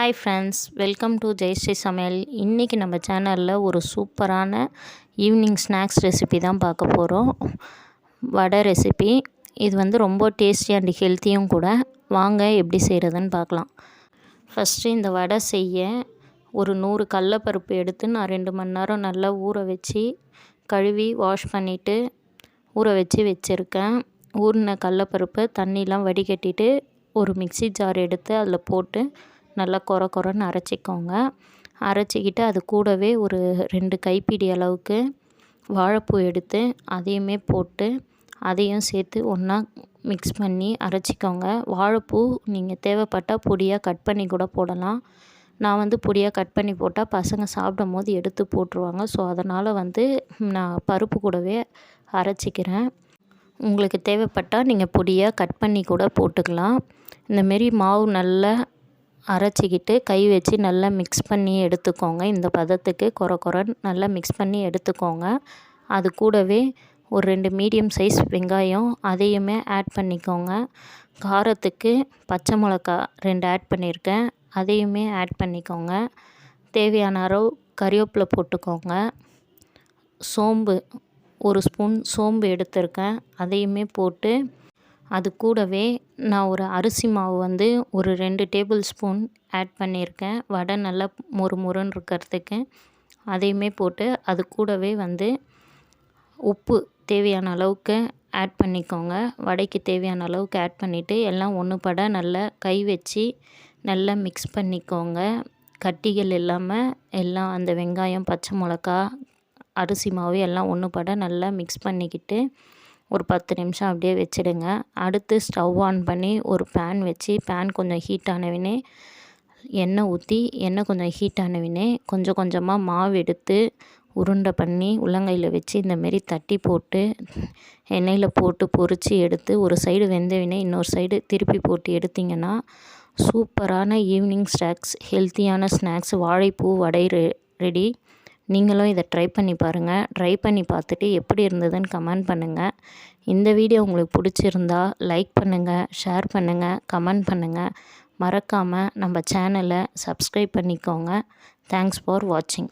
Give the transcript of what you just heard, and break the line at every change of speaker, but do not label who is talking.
Hi friends welcome to Jayashree சமையல் இன்றைக்கி நம்ம சேனலில் ஒரு சூப்பரான ஈவினிங் ஸ்நாக்ஸ் ரெசிபி தான் பார்க்க போகிறோம் வடை ரெசிபி இது வந்து ரொம்ப டேஸ்டி அண்ட் ஹெல்த்தியும் கூட. வாங்க எப்படி செய்கிறதுன்னு பார்க்கலாம். ஃபஸ்ட்டு இந்த வடை செய்ய ஒரு நூறு கடலப்பருப்பு எடுத்து நான் ரெண்டு மணி நேரம் நல்லா ஊற வச்சு கழுவி வாஷ் பண்ணிவிட்டு ஊற வச்சு வச்சுருக்கேன். ஊறின கடலப்பருப்பு தண்ணிலாம் வடிகட்டிட்டு ஒரு மிக்சி ஜார் எடுத்து அதில் போட்டு நல்லா கொர கொரன்னு அரைச்சிக்கோங்க. அரைச்சிக்கிட்டு அது கூடவே ஒரு ரெண்டு கைப்பிடி அளவுக்கு வாழைப்பூ எடுத்து அதையுமே போட்டு அதையும் சேர்த்து ஒன்றா மிக்ஸ் பண்ணி அரைச்சிக்கோங்க. வாழைப்பூ நீங்கள் தேவைப்பட்டால் பொடியாக கட் பண்ணி கூட போடலாம். நான் வந்து பொடியாக கட் பண்ணி போட்டால் பசங்க சாப்பிடும் போது எடுத்து போட்டுருவாங்க. ஸோ அதனால் வந்து நான் பருப்பு கூடவே அரைச்சிக்கிறேன். உங்களுக்கு தேவைப்பட்டால் நீங்கள் பொடியாக கட் பண்ணி கூட போட்டுக்கலாம். இந்தமாரி மாவு நல்லா அரைச்சிக்கிட்டு கை வச்சு நல்லா மிக்ஸ் பண்ணி எடுத்துக்கோங்க. இந்த பதத்துக்கு கொர கொரன்னு நல்லா மிக்ஸ் பண்ணி எடுத்துக்கோங்க. அது கூடவே ஒரு ரெண்டு மீடியம் சைஸ் வெங்காயம் அதையுமே ஆட் பண்ணிக்கோங்க. காரத்துக்கு பச்சை மிளகா ரெண்டு ஆட் பண்ணியிருக்கேன் அதையுமே ஆட் பண்ணிக்கோங்க. தேவையான அளவு கறிவேப்பிலை போட்டுக்கோங்க. சோம்பு ஒரு ஸ்பூன் சோம்பு எடுத்திருக்கேன். அதையுமே போட்டு அது கூடவே நான் ஒரு அரிசி மாவு வந்து ஒரு ரெண்டு டேபிள் ஸ்பூன் ஆட் பண்ணியிருக்கேன். வடை நல்லா மொறு மொறுன்னு இருக்கிறதுக்கு. அதையுமே போட்டு அது கூடவே வந்து உப்பு தேவையான அளவுக்கு ஆட் பண்ணிக்கோங்க. வடைக்கு தேவையான அளவுக்கு ஆட் பண்ணிவிட்டு எல்லாம் ஒன்று பட நல்லா கை வச்சு நல்லா மிக்ஸ் பண்ணிக்கோங்க. கட்டிகள் இல்லாமல் எல்லாம் அந்த வெங்காயம் பச்சை மிளகா அரிசி மாவு எல்லாம் ஒன்று பட நல்லா மிக்ஸ் பண்ணிக்கிட்டு ஒரு பத்து நிமிஷம் அப்படியே வச்சுடுங்க. அடுத்து ஸ்டவ் ஆன் பண்ணி ஒரு பேன் வச்சு பேன் கொஞ்சம் ஹீட் ஆனவினே எண்ணெய் ஊற்றி எண்ணெய் கொஞ்சம் ஹீட் ஆனவினே கொஞ்சம் கொஞ்சமாக மாவு எடுத்து உருண்டை பண்ணி உள்ளங்கையில் வச்சு இந்தமாரி தட்டி போட்டு எண்ணெயில் போட்டு பொறிச்சு எடுத்து ஒரு சைடு வெந்தவினே இன்னொரு சைடு திருப்பி போட்டு எடுத்திங்கன்னா சூப்பரான ஈவினிங் ஸ்நாக்ஸ் ஹெல்த்தியான ஸ்நாக்ஸ் வாழைப்பூ வடை ரெடி. நீங்களும் இதை ட்ரை பண்ணி பாருங்கள் ட்ரை பண்ணி பார்த்துட்டு எப்படி இருந்ததுன்னு கமெண்ட் பண்ணுங்கள் இந்த வீடியோ உங்களுக்கு பிடிச்சிருந்தா லைக் பண்ணுங்கள் ஷேர் பண்ணுங்கள் கமெண்ட் பண்ணுங்கள் மறக்காமல் நம்ம சேனலை சப்ஸ்கிரைப் பண்ணிக்கோங்க. தேங்க்ஸ் ஃபார் வாட்சிங்